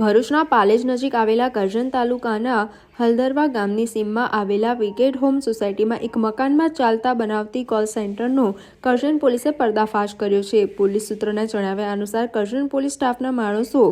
ભરૂચના પાલેજ નજીક આવેલા કરજણ તાલુકાના હલદરવા ગામની સીમમાં આવેલા વિગેટ હોમ સોસાયટીમાં એક મકાનમાં ચાલતા બનાવતી કોલ સેન્ટરનો કરજણ પોલીસે પર્દાફાશ કર્યો છે. પોલીસ સૂત્રોના જણાવ્યા અનુસાર કરજણ પોલીસ સ્ટાફના માણસો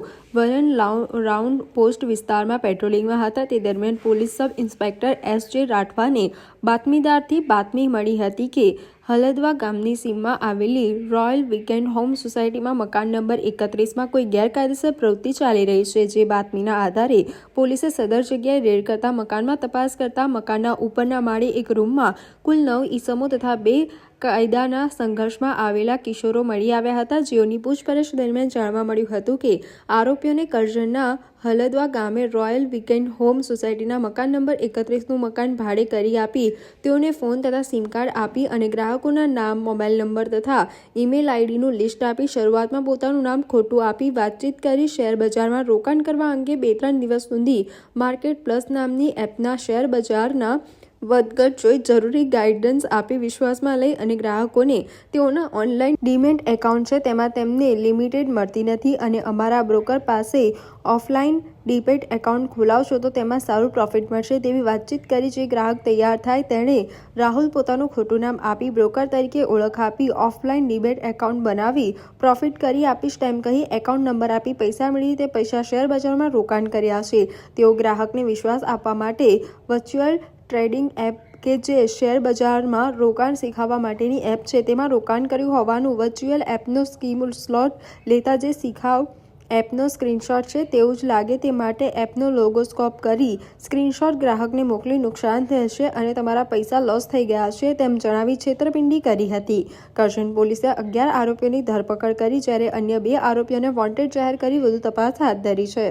લાઉ- રાઉન્ડ પોસ્ટ વિસ્તારમાં પેટ્રોલિંગમાં હતા. તે દરમિયાન પોલીસ સબ ઇન્સ્પેક્ટર એસ જે રાઠવાને બાતમીદારથી બાતમી મળી હતી કે હલદવા ગામની સીમમાં આવેલી રોયલ વીકેન્ડ હોમ સોસાયટીમાં મકાન નંબર એકત્રીસમાં કોઈ ગેરકાયદેસર પ્રવૃત્તિ ચાલી રહી છે. જે બાતમીના આધારે પોલીસે સદર જગ્યાએ રેડ કરતા મકાનમાં તપાસ કરતા મકાનના ઉપરના માળે એક રૂમમાં કુલ નવ ઈસમો તથા બે કાયદાના સંઘર્ષમાં આવેલા કિશોરો મળી આવ્યા હતા, જેઓની પૂછપરછ દરમિયાન જાણવા મળ્યું હતું કે આરોપીઓને કરજણના હલદવા ગામે રોયલ વીકેન્ડ હોમ સોસાયટીના મકાન નંબર એકત્રીસનું મકાન ભાડે કરી આપી તેઓને ફોન તથા સિમ કાર્ડ આપી અને ગ્રાહકોના નામ, મોબાઈલ નંબર તથા ઈમેલ આઈડીનું લિસ્ટ આપી શરૂઆતમાં પોતાનું નામ ખોટું આપી વાતચીત કરી શેર બજારમાં રોકાણ કરવા અંગે બે ત્રણ દિવસ સુધી માર્કેટ પ્લસ નામની એપના શેર બજારના વધઘટ જોઈ જરૂરી ગાઈડન્સ આપી વિશ્વાસમાં લઈ અને ગ્રાહકોને તેઓના ઓનલાઈન ડીમેટ એકાઉન્ટ છે તેમાં તેમને લિમિટેડ મળતી નથી અને અમારા બ્રોકર પાસે ઓફલાઈન ડીમેટ એકાઉન્ટ ખોલાવશો તો તેમાં સારું પ્રોફિટ મળશે તેવી વાતચીત કરી જે ગ્રાહક તૈયાર થાય તેણે રાહુલ પોતાનું ખોટું નામ આપી બ્રોકર તરીકે ઓળખ આપી ઓફલાઈન ડીમેટ એકાઉન્ટ બનાવી પ્રોફિટ કરી આપીશ તેમ કહી એકાઉન્ટ નંબર આપી પૈસા મેળવી તે પૈસા શેર બજારમાં રોકાણ કર્યા છે. તેઓ ગ્રાહકને વિશ્વાસ આપવા માટે વર્ચ્યુઅલ ટ્રેડિંગ એપ કે જે શેર બજારમાં રોકાણ શીખવવા માટેની એપ છે, તેમાં રોકાણ કર્યું હોવાનું વર્ચ્યુઅલ એપનો સ્કીમ સ્લોટ લેતા જે શીખાવ એપનો સ્ક્રીનશોટ છે, તેવું જ લાગે. તે માટે એપનો લોગો સ્કોપ કરી સ્ક્રીનશોટ ગ્રાહકને મોકલી નુકસાન થશે અને તમારા પૈસા લોસ થઈ ગયા છે, તેમ જણાવી છેતરપિંડી કરી હતી. કરજણ પોલીસે અગિયાર આરોપીઓની ધરપકડ કરી, જ્યારે અન્ય બે આરોપીઓને વોન્ટેડ જાહેર કરી, વધુ તપાસ હાથ ધરી છે.